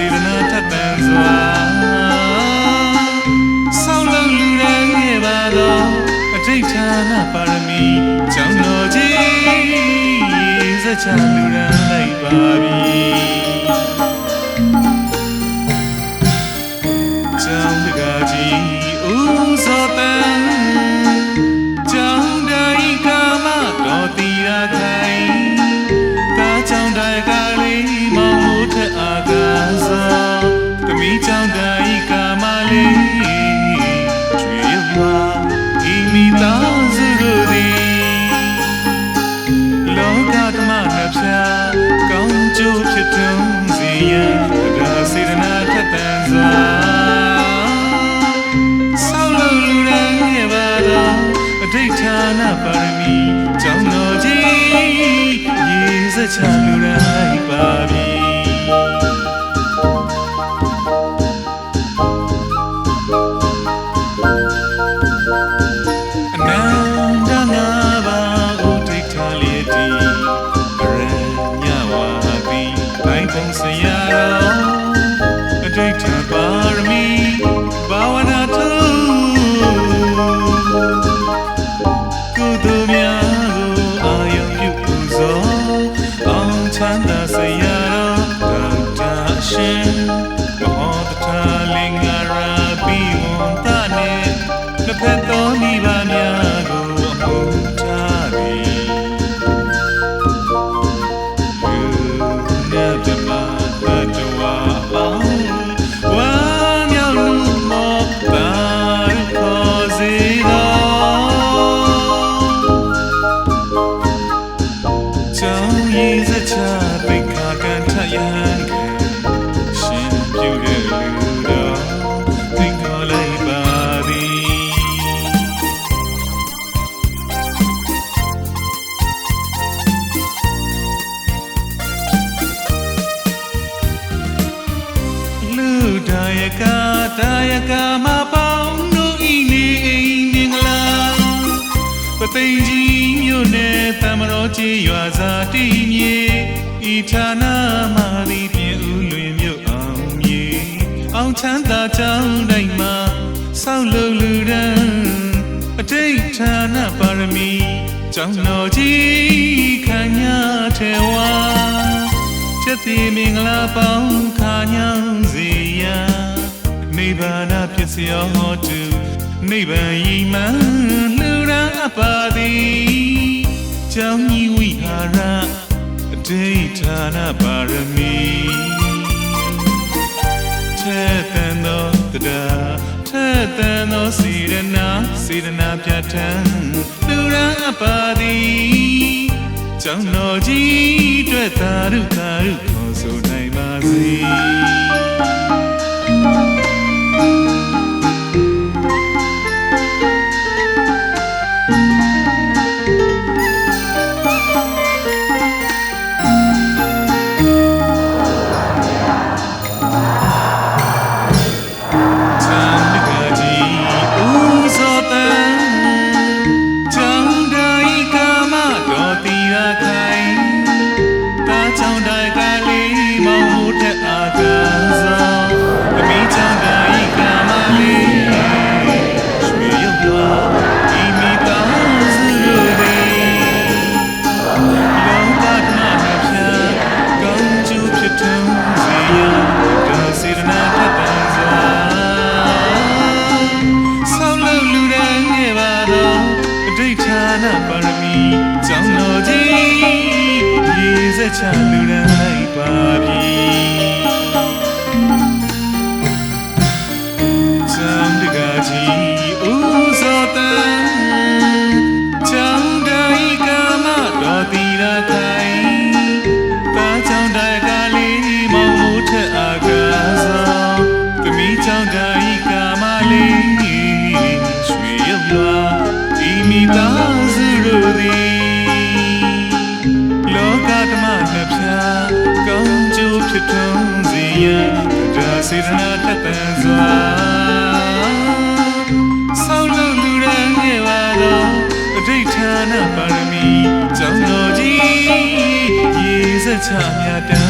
စေတနာထက်သန်စွာဆောင်းလုံးလူရန်ခဲ့ပါသောအဋိဋ္ဌာနပါရမီကျောင်းတော်ကြီးစချလူရန်လိုက်ပါပြီ အဋိဋ္ဌာနပါရမီကျောင်းတော်ကြီးရေစချလူရန်လိုက်ပါပြီ နှစ်ဖက်သောမိဘများကိုအမှုထားသည်ယူနေတမသတ္တဝါပေါင်းဝမ်းမြောက်လူမောတာခေါ်စေတော်ကြောင့်ရည်စချပိ ယကမပေါင်းတို့ဤနေအိမ်မင်္ဂလာပသိမ်ကြီးမြို့နယ်တမတော်ကြီးရွာစာတိမြေဤဌာနမှာသည်ပြင်ဦးလွင်မြို့အောင်မြေအောင်ချမ်းသာချောင်းတိုင်းမှာဆောက်လုပ်လူရန်အတိတ်ဌာနပါရမီကျောင်းတော်ကြီးခံညာထေဝါချက်စီမင်္ဂလာပေါင်းခါညောင်းစေရ န်နိဗ္ဗာန်ဖြစ်စေဟောတုနိဗ္ဗာန်ဤမှန်လူရန်အပ်ပါသည်ကြောင့်ဤဝိဟာရအတိဋ္ဌာနပါရမီထဲတန်သောတရားထဲတန်သောစေရနာစေရနာပြဋ္ဌာန်းလူရန်အပ်ပါသည်ကျောင်းတော်ကြီးတွေ့သာရုသာရုခေါ်ဆိုနိုင်ပါစေ နပါရမီကျောင်းတော်ကြီးရေစက်ချလူရန်လိုက်ပါပြီ ထွန်းစေရန်တရားစေတနာတတ်တန်စွာဆောင်းလုံးလူရန်ခဲ့ပါတော့အဋိဌာနပါရမီကျောင်းတော်ကြီးရေစက်ချမြတ်တမ်းပေး